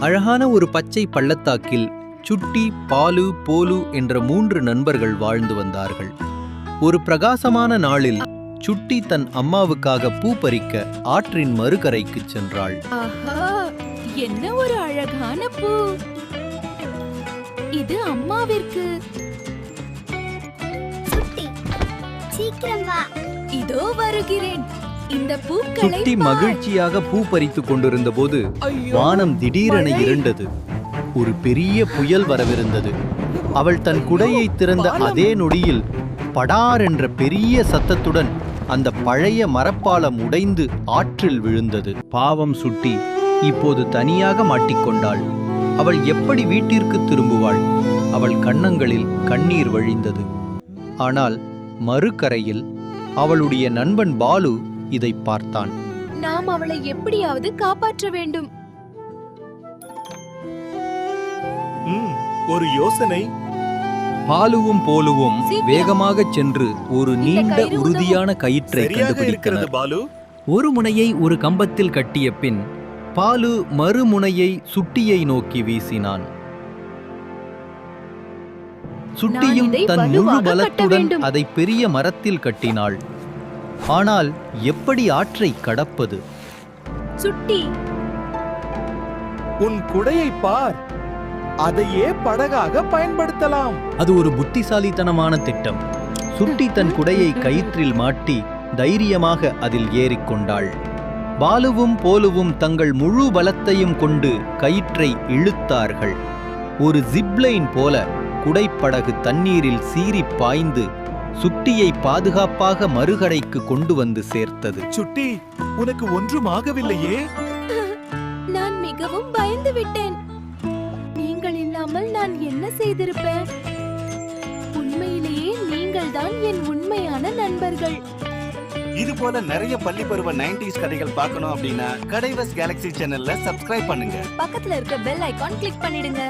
அழகான ஒரு பச்சை பள்ளத்தாக்கில் சுட்டி பாலு போலு என்ற மூன்று நண்பர்கள் வாழ்ந்து வந்தார்கள். ஒரு பிரகாசமான நாளில் சுட்டி தன் அம்மாவுக்காக பூ பறிக்க ஆற்றின் மறுகரைக்குச் சென்றாள். என்ன ஒரு அழகான பூ. இது அம்மாவிற்கு. சுட்டி சீக்கிரம் வா. இதோ வருகிறேன். இந்த பூக்களை பார். மகிழ்ச்சியாக பூ பறித்துக் கொண்டிருந்த போது வானம் திடீரென. இருண்டது. ஒரு பெரிய புயல் வரவிருந்தது. அவள் தன் குடையை திறந்த அதே நொடியில் படார் என்ற பெரிய சத்தத்துடன் அந்த பழைய மரப்பாலம் உடைந்து ஆற்றில் விழுந்தது. பாவம் சுட்டி இப்போது தனியாக மாட்டிக்கொண்டாள். அவள் எப்படி வீட்டிற்கு திரும்புவாள்? அவள் கன்னங்களில் கண்ணீர் வழிந்தது. ஆனால் மறுகரையில் அவளுடைய நண்பன் பாலு இதை பார்த்தான். நாம் அவளை எப்படியாவது காப்பாற்ற வேண்டும். ஒரு யோசனை. பாலுவும் போலுவும். வேகமாகச் சென்று ஒரு நீண்ட. உறுதியான கயிற்றை கண்டுபிடித்தனர். பாலு. ஒரு முனையை ஒரு கம்பத்தில் கட்டிய பின் பாலு மறுமுனையை சுட்டியை நோக்கி வீசினான். சுட்டியும் தன் முழு பலத்துடன். அதை பெரிய மரத்தில் கட்டினாள். ஆனால் எப்படி ஆற்றை கடப்பது? சுட்டி. உன் குடையை பார். அதையே படகாக பயன்படுத்தலாம். அது ஒரு புத்திசாலித்தனமான திட்டம். சுட்டி தன் குடையை கயிற்றில் மாட்டி தைரியமாக அதில் ஏறிக்கொண்டாள் பாலுவும் போலுவும் தங்கள் முழு பலத்தையும் கொண்டு கயிற்றை இழுத்தார்கள். ஒரு ஜிப்லைன் போல குடைப்படகு தண்ணீரில் சீறி பாய்ந்து சுட்டியை பாதுகாப்பாக மறுகரைக்கு கொண்டு வந்து சேர்த்தது. சுட்டி உனக்கு ஒன்றும் ஆகவில்லையே நான் மிகவும் பயந்து விட்டேன். நீங்கள் இல்லாமல் நான் என்ன செய்திருப்பேன்? உண்மையிலேயே நீங்கள் தான் என் உண்மையான நண்பர்கள். இது போல நிறைய பள்ளி பருவ 90s கதைகள் பார்க்கணும் அப்படின்னா கடைவஸ் கேலக்ஸி சேனல்ல சப்ஸ்கிரைப் பண்ணுங்க. பக்கத்துல இருக்க பெல் ஐகான் கிளிக் பண்ணிடுங்க.